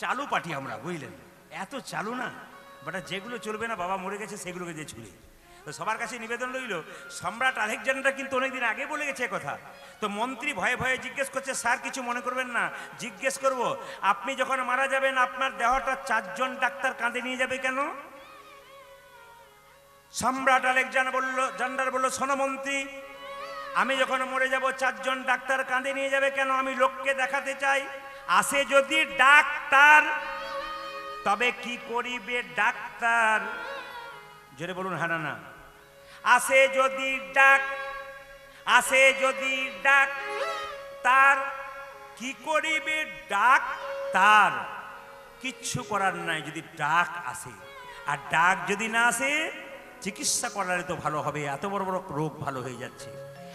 চালু পাঠি আমরা, বুঝলেন? এত চালু না? বাট, যেগুলো চলবে না, বাবা মরে গেছে, সেগুলোকে দিয়ে ছুড়ে। তো সবার কাছে নিবেদন রইল, সম্রাট আলেকজান্ডার কিন্তু অনেকদিন আগে বলে গেছে কথা। তো মন্ত্রী ভয়ে ভয়ে জিজ্ঞেস করছে, স্যার, কিছু মনে করবেন না? জিজ্ঞেস করব, আপনি যখন মারা যাবেন, আপনার দেহটা চারজন ডাক্তার কাঁধে নিয়ে যাবে কেন? সম্রাট আলেকজান্ডার বলল, জান্ডার বলল মন্ত্রী, আমি যখন মরে যাব, চারজন ডাক্তার কাঁধে নিয়ে যাবে কেন? আমি লোককে দেখাতে চাই। আসে যদি ডাক্তার, তবে কি করিবে ডাক্তার? জোরে বলুন হ্যাঁ না। আসে যদি ডাক, আসে যদি ডাক তার কি করিবে ডাক তার কিচ্ছু করার নাই, যদি ডাক আসে। আর ডাক যদি না আসে, চিকিৎসা করালে তো ভালো হবে, এত বড় বড় রোগ ভালো হয়ে যাচ্ছে।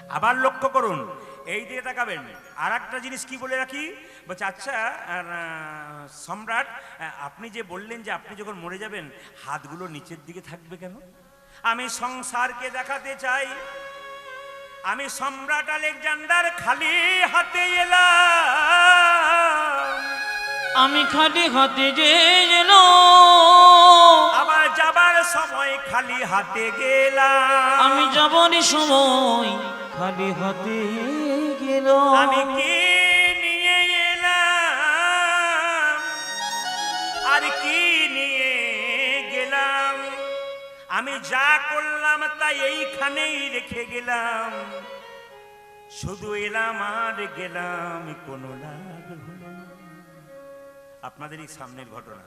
আবার লক্ষ্য করুন, এই দিকে তাকাবেন। আর একটা জিনিস কি বলে রাখি? বলছে আচ্ছা আর, সম্রাট আপনি যে বললেন যে আপনি যখন মরে যাবেন হাতগুলো নিচের দিকে থাকবে কেন? আমি সংসারকে দেখাতে চাই। আমি সম্রাট আলেকজান্ডার খালি হাতে এলাম। আমি খালি হাতে যে আবার যাবার সময় খালি হাতে গেলাম। আমি যাবার সময় খালি হাতে গেল। আমি কি আমি যা করলাম তা এইখানেই রেখে গেলাম। শুধু এলাম আর গেলাম, কোনো লাভ হলো। আপনাদের এই সামনের ঘটনা।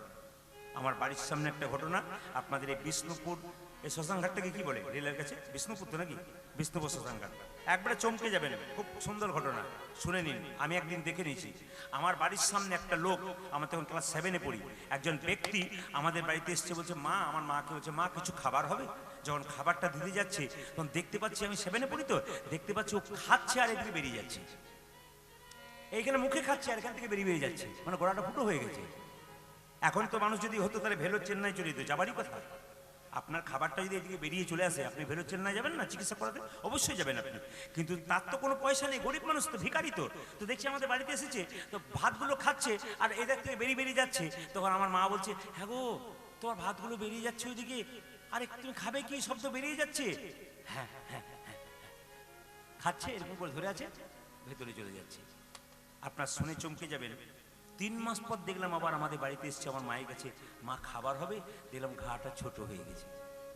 আমার বাড়ির সামনে একটা ঘটনা। আপনাদের এই বিষ্ণুপুর এই শ্মশানঘাটটাকে কি বলে? রেলের কাছে? বিষ্ণুপুর নাকি? বিষ্ণুপুর শ্মশানঘাট। একবারে চমকে যাবেন, খুব সুন্দর ঘটনা। শুনে নিন, আমি একদিন দেখে নিয়েছি। আমার বাড়ির সামনে একটা লোক, আমার তখন ক্লাস সেভেনে পড়ি। একজন ব্যক্তি আমাদের বাড়িতে এসছে, বলছে, মা, আমার মাকে বলছে, মা, কিছু খাবার হবে? যখন খাবারটা দিতে যাচ্ছে, তখন দেখতে পাচ্ছি আমি সেভেনে পড়ি তো, দেখতে পাচ্ছি ও খাচ্ছে আর এদিকে বেরিয়ে যাচ্ছে। এইখানে মুখে খাচ্ছে আর এখান থেকে বেরিয়ে বেরিয়ে যাচ্ছে। মানে গোড়াটা ফুটো হয়ে গেছে। এখন তো মানুষ যদি হতো, তাহলে ভেলোর চেন্নাই চলে যেত। যাবারই কথা। আপনার খাবারটা যদি এদিকে বেরিয়ে চলে আসে, আপনি ভেলোর না যাবেন না? চিকিৎসা করাতে? অবশ্যই যাবেন আপনি। কিন্তু তার তো কোনো পয়সা নেই, গরিব মানুষ তো, ভিখারি তো। তো দেখছি আমাদের বাড়িতে এসেছে, তো ভাতগুলো খাচ্ছে, আর এদের থেকে বেরিয়ে বেরিয়ে যাচ্ছে। তখন আমার মা বলছে হ্যাঁ গো, তোমার ভাতগুলো বেরিয়ে যাচ্ছে ওইদিকে আরে, তুমি খাবে কি? সব তো বেরিয়ে যাচ্ছে। হ্যাঁ হ্যাঁ হ্যাঁ। খাচ্ছে, এরকম করে ধরে আছে, ভেতরে চলে যাচ্ছে। আপনার শুনে চমকে যাবেন। তিন মাস পর দেখলাম আবার আমাদের বাড়িতে এসছে, আমার মায়ের কাছে, মা, খাবার হবে? দেখলাম ঘাটা ছোট হয়ে গেছে।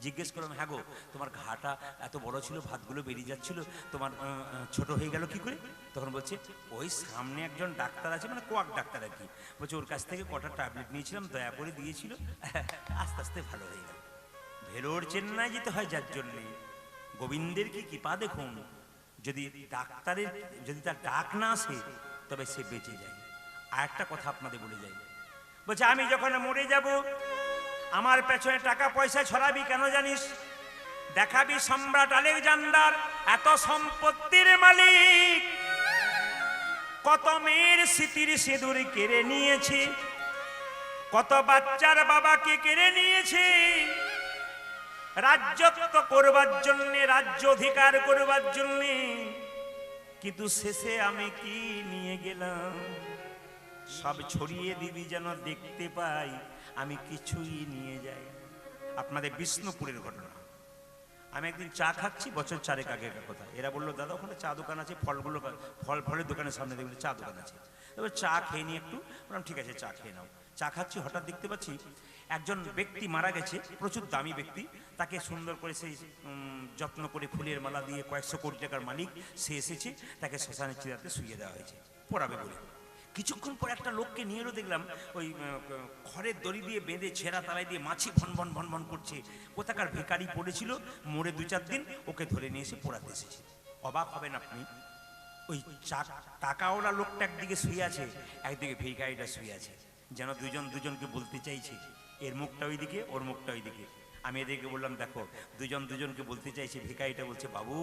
জিজ্ঞেস করলাম হ্যাঁ গো, তোমার ঘাটা এত বড় ছিল, ভাতগুলো বেরিয়ে যাচ্ছিল, তোমার ছোট হয়ে গেল কি করে? তখন বলছে, ওই সামনে একজন ডাক্তার আছে মানে কোয়াক ডাক্তার আর কি। বলছে, ওর কাছ থেকে কটা ট্যাবলেট নিয়েছিলাম, দয়া করে দিয়েছিল। আস্তে আস্তে ভালো হয়ে গেল। ভেলোর চেন্নাই যেতে হয় যার জন্যে। গোবিন্দের কি কৃপা দেখুন, যদি ডাক্তারের, যদি তার ডাক না আসে, তবে সে বেঁচে যায়। আর একটা কথা আপনাদের বলে যাই। বলছে, আমি যখন মরে যাব, আমার পেছনে টাকা পয়সা ছড়াবি কেন জানিস? দেখাবি সম্রাট আলেকজান্ডার এত সম্পত্তির মালিক। কত মেয়ের স্মৃতির সিঁদুর কেড়ে নিয়েছে, কত বাচ্চার বাবাকে কেড়ে নিয়েছে। রাজ্যত্ব করবার জন্যে, রাজ্য অধিকার করবার জন্যে, কিন্তু শেষে আমি কি নিয়ে গেলাম? সব ছড়িয়ে দিবি যেন দেখতে পাই, আমি কিছুই নিয়ে যাই। আপনাদের বিষ্ণুপুরের ঘটনা। আমি একদিন চা খাচ্ছি, বছর চারেক আগের কথা। এরা বলল, দাদা, ওখানে চা দোকান আছে, ফলগুলো ফল, ফলের দোকানের সামনে দেখলে চা দোকান আছে। এবার চা খেয়ে নিই একটু, বললাম, ঠিক আছে, চা খেয়ে নাও। চা খাচ্ছি, হঠাৎ দেখতে পাচ্ছি একজন ব্যক্তি মারা গেছে, প্রচুর দামি ব্যক্তি। তাকে সুন্দর করে সেই যত্ন করে ফুলের মালা দিয়ে কয়েকশো কোটি টাকার মালিক সে এসেছে, তাকে শ্মশানের চিরাতে শুয়ে দেওয়া হয়েছে। পড়াবে বলে। কিছুক্ষণ পর একটা লোককে নিয়ে এলো, দেখলাম ওই খড়ের দড়ি দিয়ে বেঁধে ছেঁড়া তালাই দিয়ে মাছি ভন ভন ভন ভন করছে। কোথাকার ভিকারি পড়েছিল মোড়ে দু চার দিন ওকে ধরে নিয়ে এসে পোড়াতে এসেছে। অবাক হবেন আপনি, ওই টাকাওয়ালা লোকটা একদিকে শুয়ে আছে, একদিকে ভিকারিটা শুয়ে আছে। যেন দুজন দুজনকে বলতে চাইছে, এর মুখটা ওইদিকে, ওর মুখটা ওইদিকে। আমি এদেরকে বললাম, দেখো, দুজন দুজনকে বলতে চাইছে ভিকারিটা বলছে, বাবু,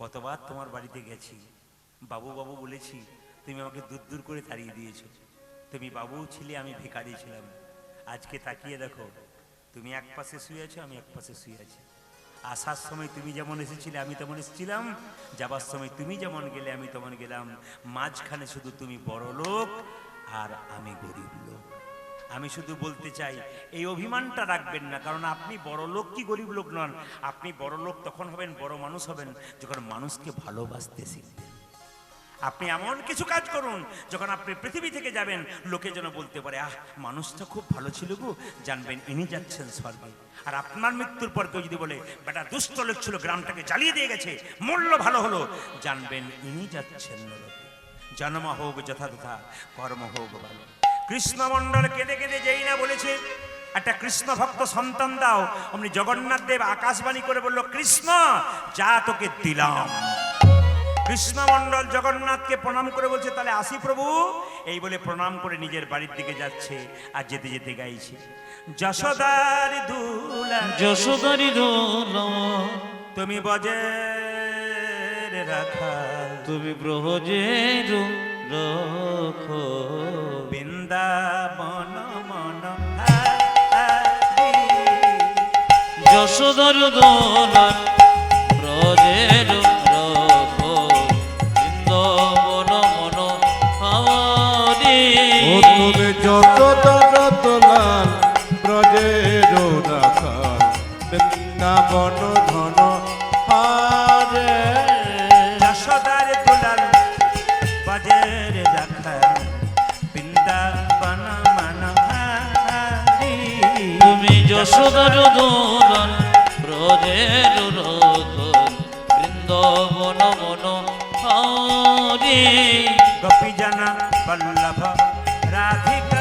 কতবার তোমার বাড়িতে গেছি? বাবু বাবু বলেছি তুমি আমাকে দূর দূর করে তাড়িয়ে দিয়েছ। তুমি বাবু ছিলে, আমি ভিখারি ছিলাম। আজকে তাকিয়ে দেখো, তুমি এক পাশে শুয়ে আছো, আমি এক পাশে শুয়ে আছি। আসার সময় তুমি যেমন এসেছিলে, আমি তেমন এসেছিলাম। যাবার সময় তুমি যেমন গেলে, আমি তেমন গেলাম। মাঝখানে শুধু তুমি বড় লোক আর আমি গরিব লোক। আমি শুধু বলতে চাই, এই অভিমানটা রাখবেন না, কারণ আপনি বড় লোক কি গরিব লোক নন? আপনি বড় লোক তখন হবেন, বড় মানুষ হবেন, যখন মানুষকে ভালোবাসতে শিখবেন। আপনি এমন কিছু কাজ করুন, যখন আপনি পৃথিবী থেকে যাবেন, লোকে যেন বলতে পারে, আহ মানুষটা খুব ভালো ছিল গো। জানবেন, ইনি যাচ্ছেন স্বর্গে। আর আপনার মৃত্যুর পর কেউ যদি বলে, বেটা, দুষ্ট লোক ছিল, গ্রামটাকে জ্বালিয়ে দিয়ে গেছে, মূল্য ভালো হলো। জানবেন, ইনি যাচ্ছেন জন্ম হোক যথা তথা কর্ম হোক ভালো। কৃষ্ণমণ্ডল কেঁদে কেঁদে যেই না বলেছে, একটা কৃষ্ণ ভক্ত সন্তান দাও। অমনি জগন্নাথ দেব আকাশবাণী করে বলল, কৃষ্ণ, যা তোকে দিলাম। কৃষ্ণমণ্ডল জগন্নাথকে প্রণাম করে বলছে তাহলে আসি প্রভু। এই বলে প্রণাম করে নিজের বাড়ির দিকে যাচ্ছে আর যেতে যেতে গাইছে যশোদার দুলা যশোদারি তুমি বজে রাখা তুমি ব্রহজের রখো বৃন্দাবন মন। যশোদার দোলান ব্রজের যত তরত লাল ব্রজের রাখাল বৃন্দাবন ধন হারে যশোদার দুলাল বজের রাখা। বৃন্দাবন মন। তুমি যশোদার দোলান ব্রজের রখো বৃন্দাবন মন হারি গোপী জনা বল্লভ রাধিকা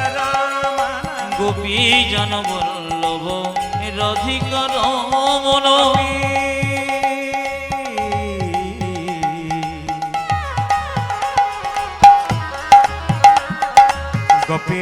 গোপী জন বল্লভ রাধিকার মন গোপী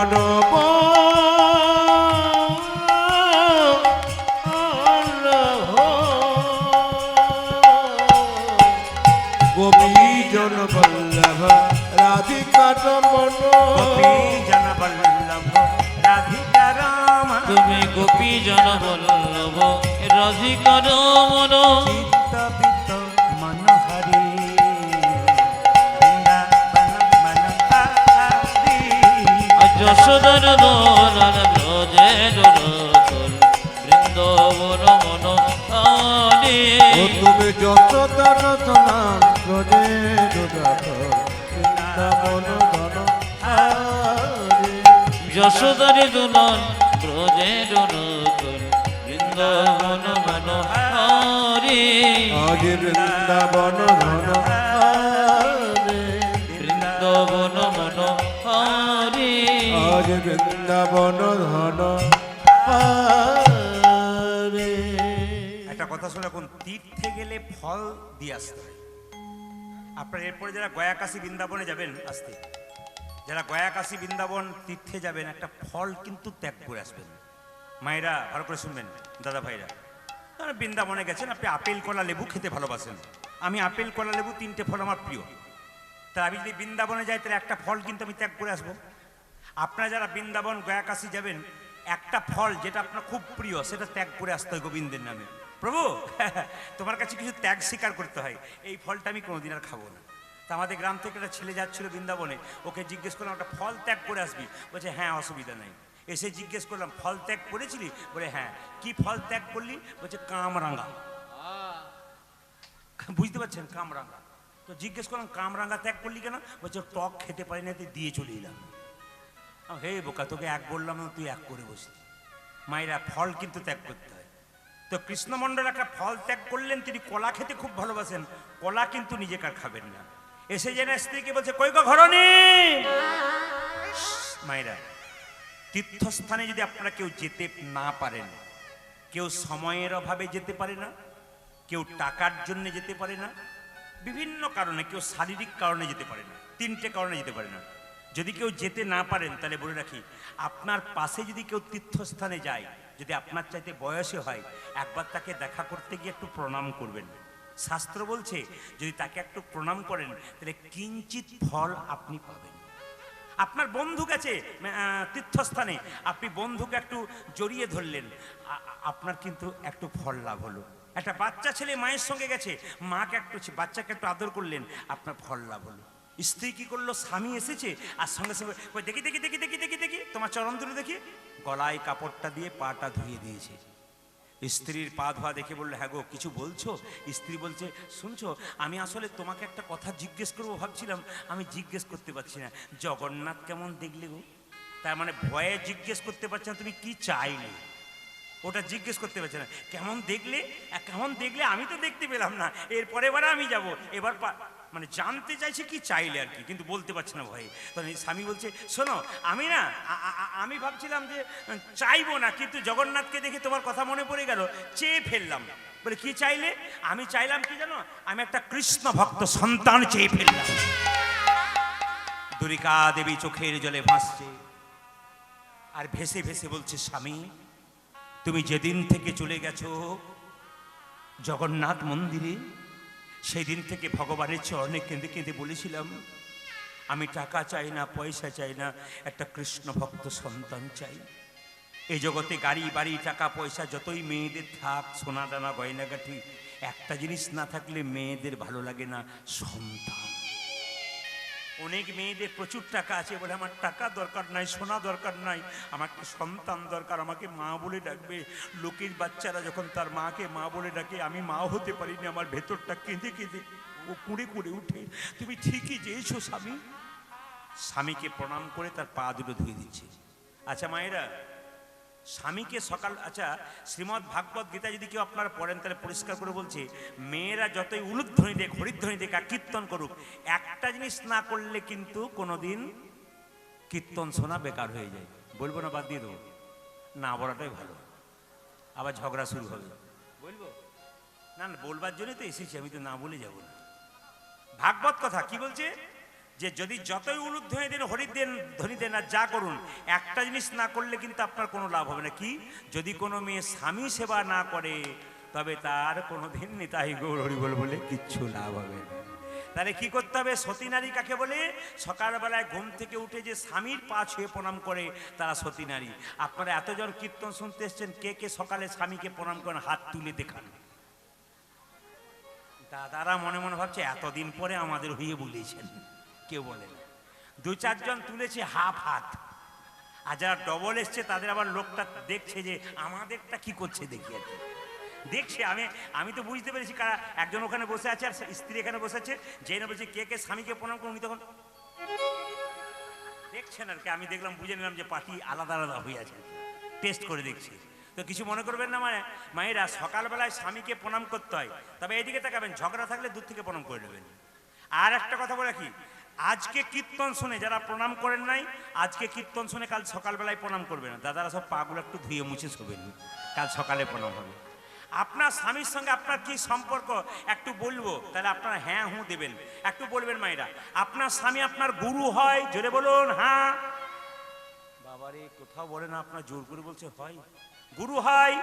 প্রাণ গোপী জন বল্লভ রাধিকা রমণ জন বল্লভ রাধিকা রমণ তুমি গোপী জন বল্লভ, রাধিকার মন। যত তর তনান ব্রজে বৃন্দাবন ধন হারে যশোদারি দোলন ব্রজের রখল বৃন্দাবন মন হারি আজ বৃন্দাবন ধন হারে বৃন্দাবন মন হারি আজ বৃন্দাবন ধন একটা কথা শুনে এখন তীর্থে গেলে ফল দিয়ে আসতে হয়। আপনার এরপরে যারা গয়াকাশী বৃন্দাবনে যাবেন আসতে, যারা গয়াকাশী বৃন্দাবন তীর্থে যাবেন, একটা ফল কিন্তু ত্যাগ করে আসবেন। মায়েরা, ভালো করে শুনবেন, দাদা ভাইরা। আপনারা বৃন্দাবনে গেছেন, আপনি আপেল, কলা, লেবু খেতে ভালোবাসেন। আমি আপেল, কলা, লেবু তিনটে ফল আমার প্রিয়। তা আমি যদি বৃন্দাবনে যাই, তাহলে একটা ফল কিন্তু আমি ত্যাগ করে আসব। আপনারা যারা বৃন্দাবন, গয়াকাশী যাবেন, একটা ফল যেটা আপনার খুব প্রিয়, সেটা ত্যাগ করে আসতে হয় গোবিন্দের নামে। প্রভু তোমার কাছে কিছু ত্যাগ স্বীকার করতে হয়। এই ফলটা আমি কোনোদিন আর খাব না। তা আমাদের গ্রাম থেকে একটা ছেলে যাচ্ছিল বৃন্দাবনে ওকে জিজ্ঞেস করলাম একটা ফল ত্যাগ করে আসবি? বলছে হ্যাঁ অসুবিধা নাই। এসে জিজ্ঞেস করলাম ফল ত্যাগ করেছিলি? বলে হ্যাঁ। কি ফল ত্যাগ করলি? বলছে কামরাঙ্গা বুঝতে পারছেন? কামরাঙ্গা তো জিজ্ঞেস করলাম কামরাঙ্গা ত্যাগ করলি কেন? বলছে টক খেতে পারি না তুই দিয়ে চলে এলাম। হে বোকা তোকে এক বললাম না, তুই এক করে বসলি মায়েরা ফল কিন্তু ত্যাগ করতে হয়। তো কৃষ্ণমণ্ডল একটা ফল ত্যাগ করলেন, তিনি কলা খেতে খুব ভালোবাসেন। কলা কিন্তু নিজেকে আর খাবেন না। এসে যেন স্ত্রীকে বলছে, কই গো ঘরনি মায়েরা, তীর্থস্থানে যদি আপনারা কেউ যেতে না পারেন, কেউ সময়ের অভাবে যেতে পারে না, কেউ টাকার জন্য যেতে পারে না, বিভিন্ন কারণে, কেউ শারীরিক কারণে যেতে পারে না, তিনটে কারণে যেতে পারে না, যদি কেউ যেতে না পারেন, তাহলে বলে রাখি, আপনার পাশে যদি কেউ তীর্থস্থানে যায় যদি আপনার চাইতে বয়সে হয়, একবার তাকে দেখা করতে গিয়ে একটু প্রণাম করবেন। শাস্ত্র বলছে, যদি তাকে একটু প্রণাম করেন, তাহলে কিঞ্চিত ফল আপনি পাবেন। আপনার বন্ধু গেছে তীর্থস্থানে, আপনি বন্ধুকে একটু জড়িয়ে ধরলেন আপনার কিন্তু একটু ফল লাভ হলো। একটা বাচ্চা ছেলে মায়ের সঙ্গে গেছে, মাকে একটু, বাচ্চাকে একটু আদর করলেন, আপনার ফল লাভ হলো। স্ত্রী কি করল? স্বামী এসেছে আর সঙ্গে সঙ্গে ওই দেখি দেখি দেখি দেখি দেখি দেখি, তোমার চরণ ধরে দেখি। গলায় কাপড়টা দিয়ে পাটা ধুয়ে দিয়েছে। স্ত্রীর পা ধোয়া দেখে বলল হ্যাঁ গো, কিছু বলছো? স্ত্রী বলছে, শুনছো, আমি আসলে তোমাকে একটা কথা জিজ্ঞেস করব ভাবছিলাম, আমি জিজ্ঞেস করতে পারছি না। জগন্নাথ কেমন দেখলে গো? তার মানে ভয়ে জিজ্ঞেস করতে পারছি না, তুমি কি চাইলে? ওটা জিজ্ঞেস করতে পারছে না। কেমন দেখলে? কেমন দেখলে আমি তো দেখতে পেলাম না। এরপরে এবারে আমি যাব। এবার পা- মানে জানতে চাইছে কি চাইলে আর কি, কিন্তু বলতে পারছে না ভয়ে। তখন স্বামী বলছে, শোনো, আমি না আমি ভাবছিলাম যে চাইব না, কিন্তু জগন্নাথকে দেখে তোমার কথা মনে পড়ে গেল, চেয়ে ফেললাম। বলে, কি চাইলে? আমি চাইলাম কি জানো? আমি একটা কৃষ্ণ ভক্ত সন্তান চেয়ে ফেললাম। দুরিকা দেবী চোখের জলে ভাসছে। আর ভেসে ভেসে বলছে, স্বামী, তুমি যেদিন থেকে চলে গেছো, জগন্নাথ মন্দিরে সেই দিন থেকে ভগবানের চরণে কেঁদে কেঁদে বলেছিলাম, আমি টাকা চাই না, পয়সা চাই না, একটা কৃষ্ণ ভক্ত সন্তান চাই। এই জগতে গাড়ি, বাড়ি, টাকা, পয়সা যতই মেয়েদের থাক, সোনা দানা, গয়নাগাঠি, একটা জিনিস না থাকলে মেয়েদের ভালো লাগে না, সন্তান। অনেক মেয়েদের প্রচুর টাকা আছে বলে আমার টাকা দরকার নাই, সোনা দরকার নাই, আমাকে সন্তান দরকার, আমাকে মা বলে ডাকবে। লোকের বাচ্চারা যখন তার মাকে মা বলে ডাকে, আমি মা হতে পারিনি, আমার ভেতরটা কেঁদে কেঁদে ও কুঁড়ে কুঁড়ে উঠে, তুমি ঠিকই যেয়েছো, স্বামী। স্বামীকে প্রণাম করে তার পা দুটো ধুয়ে দিচ্ছে। আচ্ছা মায়েরা স্বামীকে সকাল আচ্ছা শ্রীমৎ ভাগবত গীতা যদি কেউ আপনারা পড়েন তাহলে পরিষ্কার করে বলছে মেয়েরা যতই উলুধ্বনি দেখ হরিধ্বনি দেখ আর কীর্তন করুক একটা জিনিস না করলে কিন্তু কোনোদিন কীর্তন শোনা বেকার হয়ে যায়। বলব না বাদ দিয়ে দেবো। না বলাটাই ভালো। আবার ঝগড়া শুরু হবে। বলব? না না বলবার জন্যই তো এসেছি আমি তো না বলে যাব না। ভাগবত কথা কি বলছে? যে যদি যতই উলুধ্বনি দেন হরিদ দেন, ধ্বনি দেন, আর যা করুন, একটা জিনিস না করলে কিন্তু আপনার কোনো লাভ হবে না। কি? যদি কোনো মেয়ে স্বামী সেবা না করে, তবে তার কোনো দিন নিতাই গৌর হরিবল বলে কিচ্ছু লাভ হবে না। তাহলে কি করতে হবে? সতী নারী কাকে বলে? সকালবেলায় ঘুম থেকে উঠে যে স্বামীর পা ছুঁয়ে প্রণাম করে, তারা সতী নারী। আপনারা এতজন কীর্তন শুনতে এসছেন, কে কে সকালে স্বামীকে প্রণাম করেন, হাত তুলে দেখান। দাদারা মনে মনে ভাবছে, এতদিন পরে আমাদের হয়ে বলেছেন। কেউ বলে দু চারজন তুলেছে হাফ হাত। আর যারা ডবল এসছে, তাদের আবার লোকটা দেখছে যে, আমাদেরটা কি করছে দেখি আর। দেখছে, আমি আমি তো বুঝতে পেরেছি কারা একজন ওখানে বসে আছে আর স্ত্রী এখানে বসে আছে। জেনে বলছে, কে কে, স্বামীকে প্রণাম করুন তখন দেখছেন আর কি। আমি দেখলাম, বুঝে নিলাম যে পার্টি আলাদা আলাদা হয়ে আছে টেস্ট করে দেখছি। তো কিছু মনে করবেন না মানে মায়েরা, সকালবেলায় স্বামীকে প্রণাম করতে হয়। তবে এইদিকে তাকাবেন, ঝগড়া থাকলে দূর থেকে প্রণাম করে নেবেন। আর একটা কথা বলে কি আজকে কীর্তন শুনে, যারা প্রণাম করেন নাই, আজকে কীর্তন শুনে কাল সকালবেলায় প্রণাম করবেন দাদারা সব পাগুলো একটু ধুয়ে মুছে শোবেন। কাল সকালে প্রণাম হবে। আপনার স্বামীর সঙ্গে আপনার কি সম্পর্ক? একটু বলব। তাহলে আপনারা হ্যাঁ হুঁ দেবেন। একটু বলবেন মায়েরা। আপনার স্বামী আপনার গুরু হয়? জোরে বলুন হ্যাঁ। বাবারে, কোথাও বলে না, আপনার জোর করে বলছে, হয়। গুরু হয়?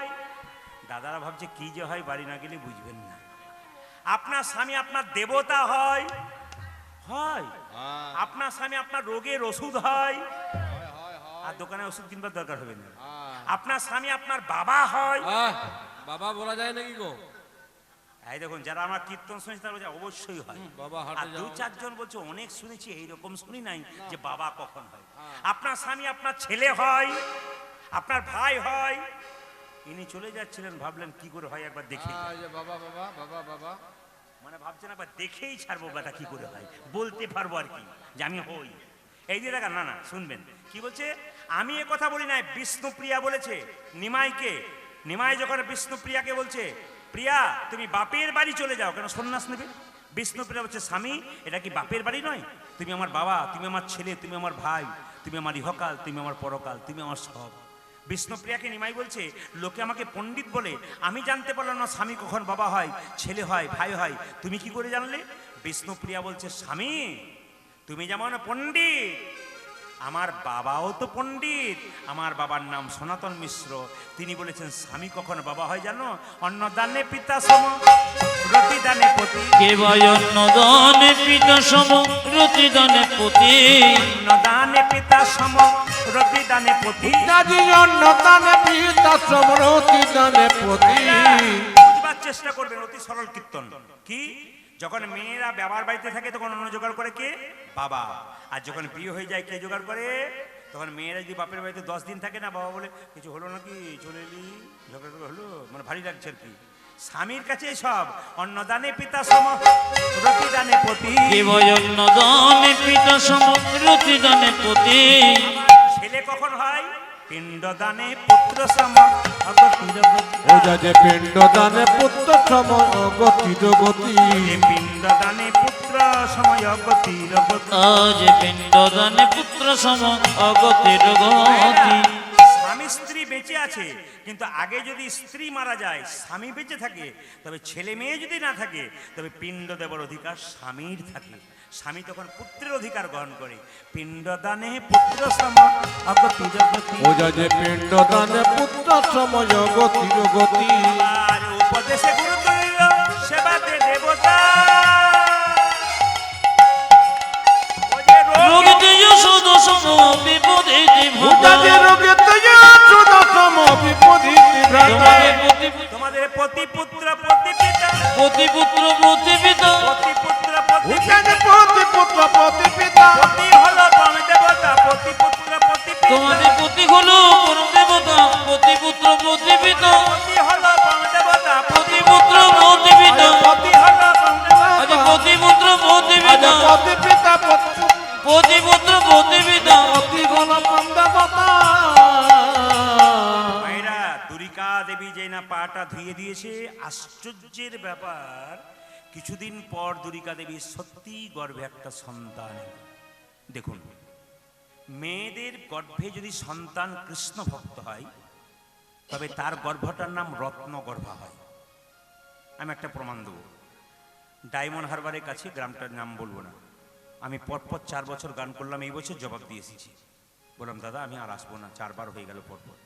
দাদারা ভাবছে, কি যে হয়, বাড়ি না গেলে বুঝবেন না। আপনার স্বামী আপনার দেবতা হয়? হয়। আপনার স্বামী আপনার রোগের ওষুধ হয়। আর দোকানে ওষুধ কিনবার দরকার হবে না। আপনার স্বামী আপনার বাবা হয়। বাবা বলা যায় নাকি গো? এই দেখুন যারা আমার কীর্তন শুনেছে তারা বলছে অবশ্যই হয়। বাবা আর দু চারজন বলছে অনেক শুনেছি এইরকম শুনি নাই যে বাবা কখন হয়। আপনার স্বামী আপনার ছেলে হয় আপনার ভাই হয়। ইনি চলে যাচ্ছিলেন ভাবলেন কি করে হয় একবার দেখে আহ, বাবা বাবা বাবা বাবা। মানে ভাবছেন একবার দেখেই ছাড়বো বেটা কি করে হয়। বলতে পারব আর কি, যে আমি হই। এই দিয়ে দেখা না না, শুনবেন। কি বলছে? আমি এ কথা বলি নাই, বিষ্ণুপ্রিয়া বলেছে। নিমাইকে, নিমাই যখন বিষ্ণুপ্রিয়াকে বলছে, প্রিয়া, তুমি বাপের বাড়ি চলে যাও। কেন সন্ন্যাস নেবে? বিষ্ণুপ্রিয়া বলছে, স্বামী, এটা কি বাপের বাড়ি নয়? তুমি আমার বাবা, তুমি আমার ছেলে, তুমি আমার ভাই, তুমি আমার ইহকাল, তুমি আমার পরকাল, তুমি আমার সব। বিষ্ণুপ্রিয়াকে নিমাই বলছে লোকে আমাকে পণ্ডিত বলে আমি জানতে পারলাম না স্বামী কখন বাবা হয় ছেলে হয় ভাই হয়। তুমি কি করে জানলে? বিষ্ণুপ্রিয়া বলছে স্বামী তুমি যেমন পণ্ডিত আমার বাবাও তো পণ্ডিত আমার বাবার নাম সনাতন মিশ্র। তিনি বলেছেন স্বামী কখন বাবা হয় জানো? অন্নদানে পিতা সম রতিদানে পতি। কেবল অন্নদানে পিতা সম রতিদানে পতি। অন্নদানে পিতা সম রতিদানে পতি দাদি অন্নদানে পিতা সমরতি দানে পতি বুঝবার চেষ্টা করবেন অতি সরল কীর্তন। কি? যখন মেয়েরা বাবার বাড়িতে থাকে তখন অন্য জোগাড় করে কে? বাবা। আর যখন বিয়ে হয়ে যায় কে জোগাড় করে? তখন মেয়েরা যদি বাপের বাড়িতে দশ দিন থাকে না বাবা বলে কিছু হলো নাকি? চলে এলি? ঝগড়া হলো? মানে ভারী লাগছে আর কি। স্বামীর কাছে সব অন্নদানে পিতা সম রতিদানে পতি অন্নদানে পিতা সম রতিদানে পতি ছেলে কখন হয়? পিণ্ডদানে পুত্র সম অগতির ও পিণ্ড দানে পুত্র সময় গতি জগতি পিণ্ডদানে পুত্র সময় অগতির গতি আজ পিণ্ডদানে পুত্র সম অগতির গতি স্বামী স্ত্রী বেঁচে আছে কিন্তু আগে যদি স্ত্রী মারা যায় স্বামী বেঁচে থাকে তবে ছেলে মেয়ে যদি না থাকে তবে পিণ্ড দেবার অধিকার স্বামীর থাকে। স্বামী তখন পুত্রের অধিকার গ্রহণ করে। পিণ্ডদানে পুত্র সম অগতি জগতি। ও যাজে পুত্র সময় গতি জগতি। আর উপদেশে গুরুতুল্য সেবাতে দেবতা। তোমাদের প্রতি পুত্র পতি পিতা। প্রতি পুত্র প্রতি ধুয়ে আশ্চর্যের ব্যাপার, কিছুদিন পর দুরিকা দেবী সত্যি গর্ভে একটা সন্তান দেখুন, মেয়েদের গর্ভে যদি সন্তান কৃষ্ণ ভক্ত হয়, তবে তার গর্ভটার নাম রত্ন গর্ভা হয়। আমি একটা প্রমাণ দেবো। ডায়মন্ড হারবারের কাছে গ্রামটার নাম বলব না। আমি পরপর চার বছর গান করলাম, এই বছর জবাব দিয়ে এসেছি। বললাম, দাদা, আমি আর আসব না, চারবার হয়ে গেল পরপর।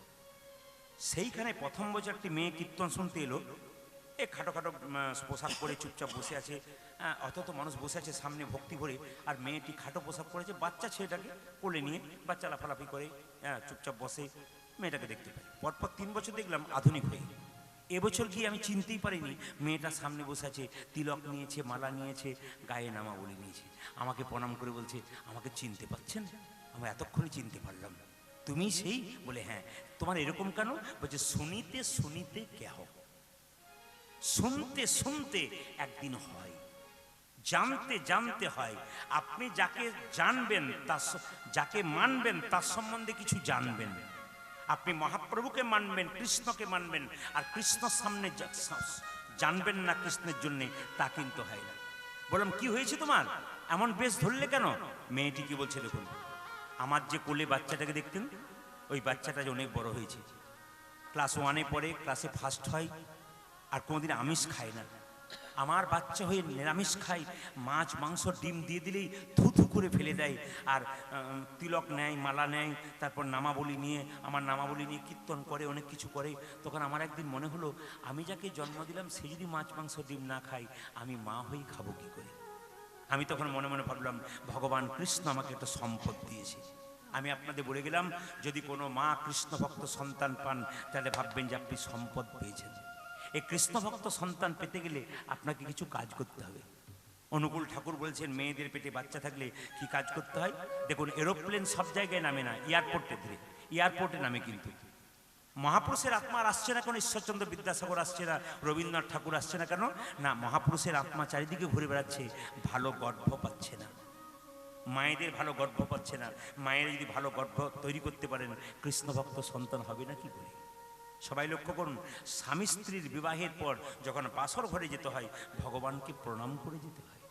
সেইখানে প্রথম বছর একটি মেয়ে কীর্তন শুনতে এলো। এ খাটো খাটো পোশাক পরে চুপচাপ বসে আছে। হ্যাঁ, তো মানুষ বসে আছে সামনে ভক্তি ভরে। আর মেয়েটি খাটো পোশাক পরেছে বাচ্চা ছেলেটাকে কোলে নিয়ে বাচ্চা লাফালাফি করে হ্যাঁ চুপচাপ বসে মেয়েটাকে দেখতে পাই পরপর তিন বছর দেখলাম আধুনিক হয়ে এবছর গিয়ে আমি চিনতেই পারিনি মেয়েটা সামনে বসে আছে তিলক নিয়েছে মালা নিয়েছে গায়ে নামা বলে নিয়েছে। আমাকে প্রণাম করে বলছে আমাকে চিনতে পারছেন আমি এতক্ষণে চিনতে পারলাম। তুমি সেই বলে হ্যাঁ তোমার এরকম কেন? বলছে, শুনিতে শুনিতে কেহ শুনতে শুনতে একদিন হয়, জানতে জানতে হয়। আপনি যাকে জানবেন, তার যাকে মানবেন, তার সম্বন্ধে কিছু জানবেন। আপনি মহাপ্রভুকে মানবেন, কৃষ্ণকে মানবেন, আর কৃষ্ণর সামনে জানবেন না কৃষ্ণের জন্যে, তা কিন্তু হয় না। বললাম, কি হয়েছে তোমার? এমন বেশ ধরলে কেন? মেয়েটি কি বলছে, দেখুন। আমার যে কোলে বাচ্চাটাকে দেখতেন, ওই বাচ্চাটা অনেক বড় হয়েছে। ক্লাস ওয়ানে পড়ে, ক্লাসে ফার্স্ট হয়, আর কোনোদিন আমিষ খায় না। আমার বাচ্চা হয়ে নিরামিষ খায়, মাছ, মাংস, ডিম দিয়ে দিলেই থু থু করে ফেলে দেয়, আর তিলক নেয়, মালা নেয়, তারপর নামাবলি নিয়ে, আমার নামাবলি নিয়ে কীর্তন করে, অনেক কিছু করে। তখন আমার একদিন মনে হলো, আমি যাকে জন্ম দিলাম, সে যদি মাছ, মাংস, ডিম না খায়, আমি মা হয়েই খাব কী করে? আমি তখন মনে মনে ভাবলাম, ভগবান কৃষ্ণ আমাকে একটা সম্পদ দিয়েছে। আমি আপনাদের বলে গেলাম, যদি কোনো মা কৃষ্ণ ভক্ত সন্তান পান, তাহলে ভাববেন যে আপনি সম্পদ পেয়েছেন। এই কৃষ্ণ ভক্ত সন্তান পেতে গেলে আপনাকে কিছু কাজ করতে হবে। অনুকূল ঠাকুর বলছেন, মেয়েদের পেটে বাচ্চা থাকলে কি কাজ করতে হয়? দেখুন, এরোপ্লেন সব জায়গায় নামে না, এয়ারপোর্টে ধরে। এয়ারপোর্টে নামে কিন্তু। মহাপুরুষের আত্মা আসছে না কেন? ঈশ্বরচন্দ্র বিদ্যাসাগর আসছে না, রবীন্দ্রনাথ ঠাকুর আসছে না কেন? না, মহাপুরুষের আত্মা চারিদিকে ঘুরে বেড়াচ্ছে, ভালো গর্ভ পাচ্ছে না। মায়েদের ভালো গর্ভ পাচ্ছে না। মায়ের যদি ভালো গর্ভ তৈরি করতে পারেন কৃষ্ণ ভক্ত সন্তান হবে না কি করে? সবাই লক্ষ্য করুন, স্বামী স্ত্রীর বিবাহের পর যখন বাসর ঘরে যেতে হয়, ভগবানকে প্রণাম করে যেতে হয়।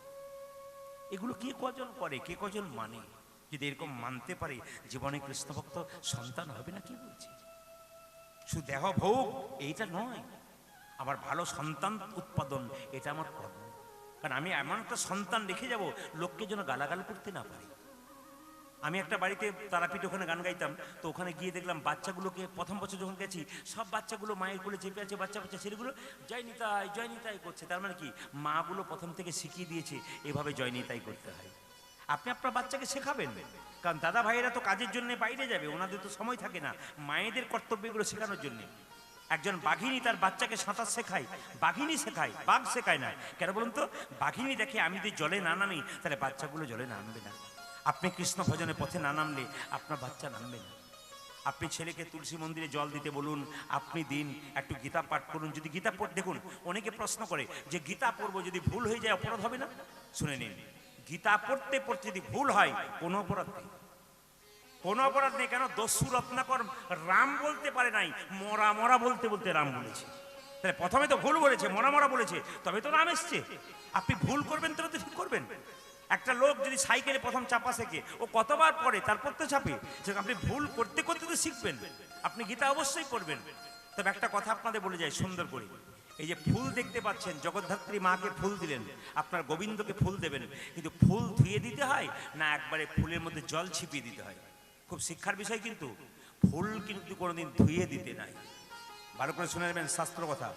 এগুলো কে কজন করে, কে কজন মানে? যদি এরকম মানতে পারে, জীবনে কৃষ্ণভক্ত সন্তান হবে না কি বলছে? শুধু দেহ ভোগ, এইটা নয়। আমার ভালো সন্তান উৎপাদন, এটা আমার কর্ম। কারণ আমি এমন একটা সন্তান রেখে যাব, লোককে যেন গালাগাল করতে না পারি। আমি একটা বাড়িতে তারাপীঠ ওখানে গান গাইতাম, তো ওখানে গিয়ে দেখলাম বাচ্চাগুলোকে, প্রথম বছর যখন গেছি, সব বাচ্চাগুলো মায়ের কোলে চেপে আছে, বাচ্চা বাচ্চা ছেলেগুলো জয় নিতাই জয় নিতাই করছে। তার মানে কি? মাগুলো প্রথম থেকে শিখিয়ে দিয়েছে, এভাবে জয় নিতাই করতে হয়। আপনি আপনার বাচ্চাকে শেখাবেন। কারণ দাদা ভাইয়েরা তো কাজের জন্য বাইরে যাবে, ওনাদের তো সময় থাকে না। মায়েদের কর্তব্যগুলো শেখানোর জন্য। একজন বাঘিনী তার বাচ্চাকে সাঁতার শেখায়, বাঘিনী শেখায়, বাঘ শেখায় না। কেন বলুন তো? বাঘিনী দেখে আমি যদি জলে না নামি, তাহলে বাচ্চাগুলো জলে নামবে না। আপনি কৃষ্ণ ভজনের পথে না নামলে আপনার বাচ্চা নামবে না। আপনি ছেলেকে তুলসী মন্দিরে জল দিতে বলুন, আপনি দিন একটু গীতা পাঠ করুন। যদি গীতা পড় দেখুন, অনেকে প্রশ্ন করে যে গীতা পড়ব যদি ভুল হয়ে যায়, অপরাধ হবে না? শুনে নিন। গীতা পড়তে পড়তে যদি ভুল হয়, কোনো অপরাধ নেই। কোনো অপরাধ নেই, কেন দস্যু রত্নাকর রাম বলতে পারে নাই? মরা মরা বলতে বলতে রাম বলেছে। তাহলে প্রথমে তো ভুল বলেছে, মরা মরা বলেছে, তবে তো রাম এসছে। আপনি ভুল করবেন তবে তো ঠিক করবেন। একটা লোক যদি সাইকেলে প্রথম চাপা শেখে, ও কতবার পড়ে, তারপর তো চাপে। আপনি ভুল করতে করতে তো শিখবেন। আপনি গীতা অবশ্যই পড়বেন। তবে একটা কথা আপনাদের বলে যায় সুন্দর করে। এই যে ফুল দেখতে পাচ্ছেন, জগদ্ধাত্রী মাকে ফুল দিলেন, আপনার গোবিন্দকে ফুল দেবেন, কিন্তু ফুল ধুয়ে দিতে হয় না একবারে ফুলের মধ্যে জল ছিপিয়ে দিতে হয়? খুব শিক্ষার বিষয় কিন্তু, ফুল কিন্তু কোনোদিন ধুয়ে দিতে নাই। ভালো করে শুনে নেবেন শাস্ত্র কথা।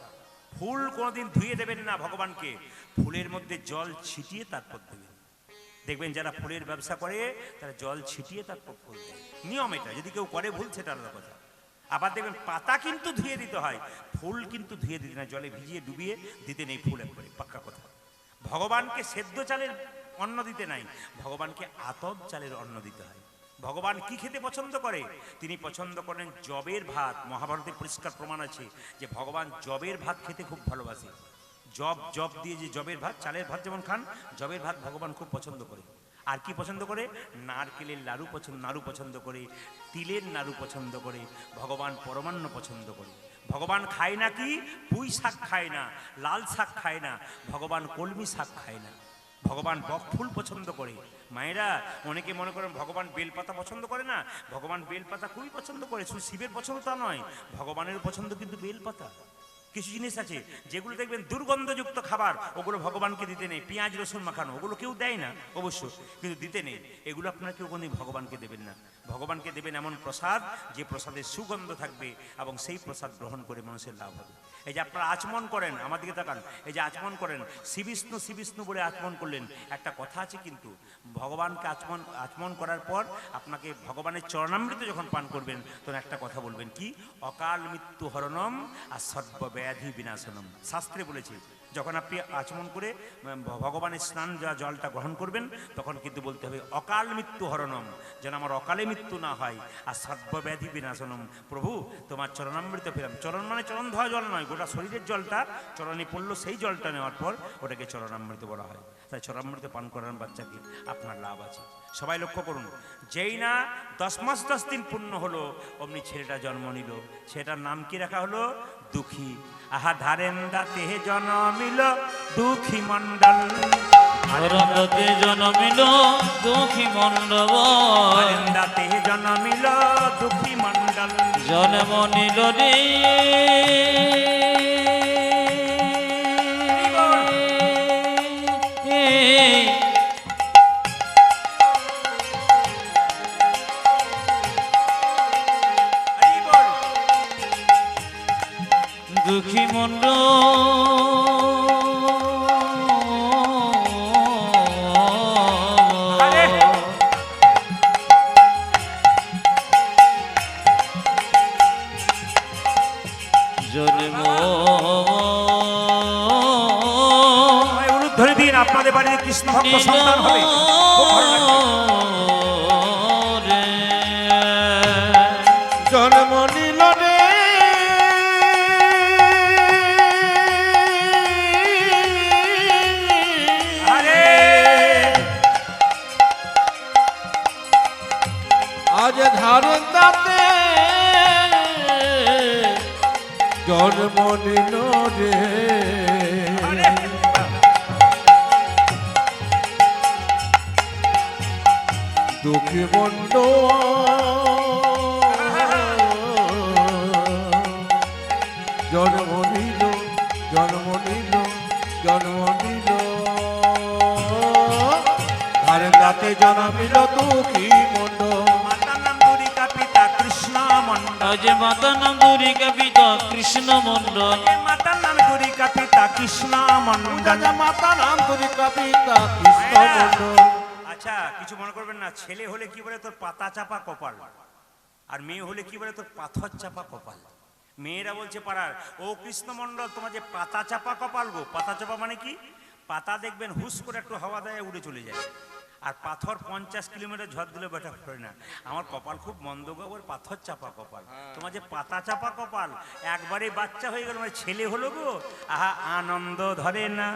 ফুল কোনোদিন ধুয়ে দেবেন না ভগবানকে, ফুলের মধ্যে জল ছিটিয়ে তারপর দেবেন। দেখবেন যারা ফুলের ব্যবসা করে, তারা জল ছিটিয়ে তারপর ফুল দেয়। নিয়ম এটা, যদি কেউ করে ভুল, সেটা আলাদা কথা। আবার দেখবেন পাতা কিন্তু ধুয়ে দিতে হয়, ফুল কিন্তু ধুয়ে দিতে না জলে ভিজিয়ে ডুবিয়ে দিতে নেই ফুল একবারে, পাক্কা কথা। ভগবানকে সেদ্ধ চালের অন্ন দিতে নাই, ভগবানকে আতপ চালের অন্ন দিতে হয়। ভগবান কি খেতে পছন্দ করে? তিনি পছন্দ করেন জবের ভাত। মহাভারতে পরিষ্কার প্রমাণ আছে যে ভগবান জবের ভাত খেতে খুব ভালোবাসে। জব জব দিয়ে যে জবের ভাত, চালের ভাত যেমন খান, জবের ভাত ভগবান খুব পছন্দ করে। আর কি পছন্দ করে? নারকেলের লাড়ু পছন্দ, নাড়ু পছন্দ করে, তিলের নাড়ু পছন্দ করে, ভগবান পরমান্ন পছন্দ করে। ভগবান খায় না কি? পুঁই শাক খায় না, লাল শাক খায় না, ভগবান কলমি শাক খায় না। ভগবান বকফুল পছন্দ করে। মায়েরা, অনেকে মনে করেন ভগবান বেলপাতা পছন্দ করে না? ভগবান বেলপাতা খুবই পছন্দ করে, শুধু শিবের পছন্দ তা নয় ভগবানের পছন্দ কিন্তু বেলপাতা। কিছু জিনিস আছে যেগুলো দেখবেন দুর্গন্ধযুক্ত খাবার, ওগুলো ভগবানকে দিতে নেই। পেঁয়াজ, রসুন মাখানো, ওগুলো কেউ দেয় না অবশ্য কিন্তু দিতে নেই। এগুলো আপনারা কেউ কোনোদিন ভগবানকে দেবেন না। ভগবানকে দেবেন এমন প্রসাদ, যে প্রসাদের সুগন্ধ থাকবে এবং সেই প্রসাদ গ্রহণ করে মানুষের লাভ হবে। এই যে আপনারা আচমন করেন, আমার দিকে তাকান। এই যে আচমন করেন, শ্রীবিষ্ণু শ্রীবিষ্ণু বলে আচমন করলেন। একটা কথা আছে কিন্তু, ভগবানকে আচমন আচমন করার পর আপনাকে ভগবানের চরণামৃত যখন পান করবেন, তখন একটা কথা বলবেন কি? অকাল মৃত্যু হরণম আর সর্বব্যাধি বিনাশনম। শাস্ত্রে বলেছে যখন আপনি আচমন করে ভগবানের স্নান যা জলটা গ্রহণ করবেন, তখন কিন্তু বলতে হবে, অকাল মৃত্যু হরণম, যেন আমার অকালে মৃত্যু না হয়, আর সর্বব্যাধি বিনাশনম। প্রভু, তোমার চরণামৃত পেলাম চরণ মানে চরণ ধোয়া জল নয়, গোটা শরীরের জলটা, চরণে পড়ল সেই জলটা নেওয়ার পর ওটাকে চরণামৃত বলা হয়। তাই চরণামৃত পান করার বাচ্চাকে আপনার লাভ আছে। সবাই লক্ষ্য করুন, যেই না দশ মাস দশ দিন পূর্ণ হলো, অমনি ছেলেটা জন্ম নিল। ছেলেটার নাম কি রাখা হলো? দুঃখী। আহা ধারেন দাতে জন্মিল দুঃখী মণ্ডল। ধরতে জন্মিল দুঃখী মন্ডব দাতে জন্মিল দুঃখী মণ্ডল। জন্ম নিল রে। আপনাদের বাড়িতে কৃষ্ণ ভক্ত সন্তান হবে। জন্ম নিল রে। আজ ধারণ দাতে জন্ম নিল রে। বন্ড জন্ম নিল জন্ম নিল জন্ম নিল। ধারে দাতে জন্মিল দুঃখী মন্ড আজ মাতা নাম দুরিকা পিতা কৃষ্ণ মন্ডল মাতার নাম দুরিকা পিতা কৃষ্ণ মন্ডল মাতা নাম দুরিকা পিতা কৃষ্ণ মন্ডল আচ্ছা কিছু মনে করবেন না, ছেলে হলে কি বলে তোর পাতা চাপা কপাল? আর মেয়ে হলে কি বলে তোর পাথর চাপা কপাল? মেয়েরা বলছে পাড়ার, ও কৃষ্ণমণ্ডল, তোমার যে পাতা চাপা কপাল গো, পাতা চাপা মানে কি? পাতা দেখবেন হুস করে একটু হাওয়া দেয়, উড়ে চলে যায়। আর পাথর পঞ্চাশ কিলোমিটার ঝড় দিলে বেটা পড়ে না। আমার কপাল খুব মন্দ গো ওর পাথর চাপা কপাল। তোমার যে পাতা চাপা কপাল একবারে বাচ্চা হয়ে গেল মানে ছেলে হলো গো। আহা, আনন্দ ধরে না।